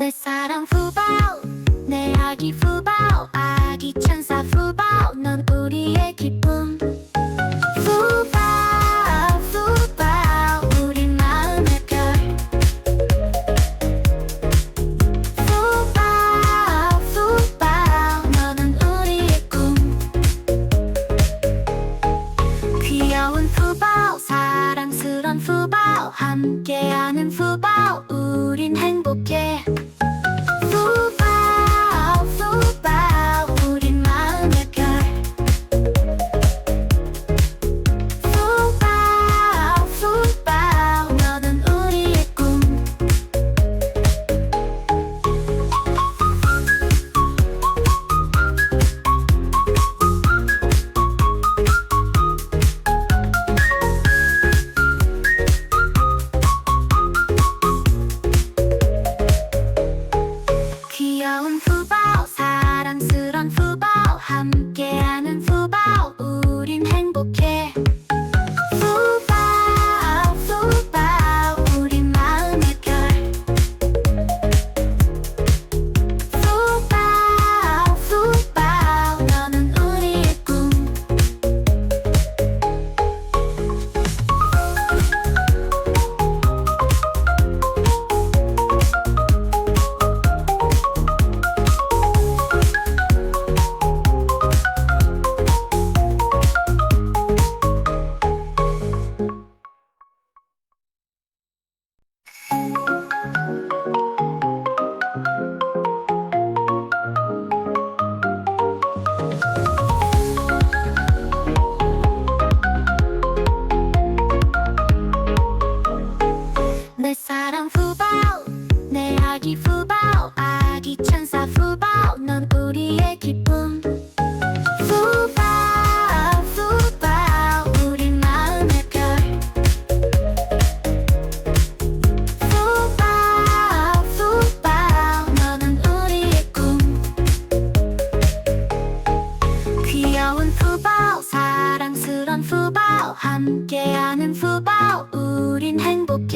내 사랑 후바오 내 아기 후바오 아기 천사 후바오 넌 우리의 기쁨. 후바오 후바오 우리 마음의 별. 후바오 후바오 너는 우리의 꿈. 귀여운 푸바오 사랑스런 푸바오 함께하는 푸바오 아기 후바오 아기 천사 후바오 넌 우리의 기쁨. 후바오 후바오 우리 마음의 별. 후바오 후바오 너는 우리의 꿈. 귀여운 후바오 사랑스런 후바오 함께하는 후바오 우린 행복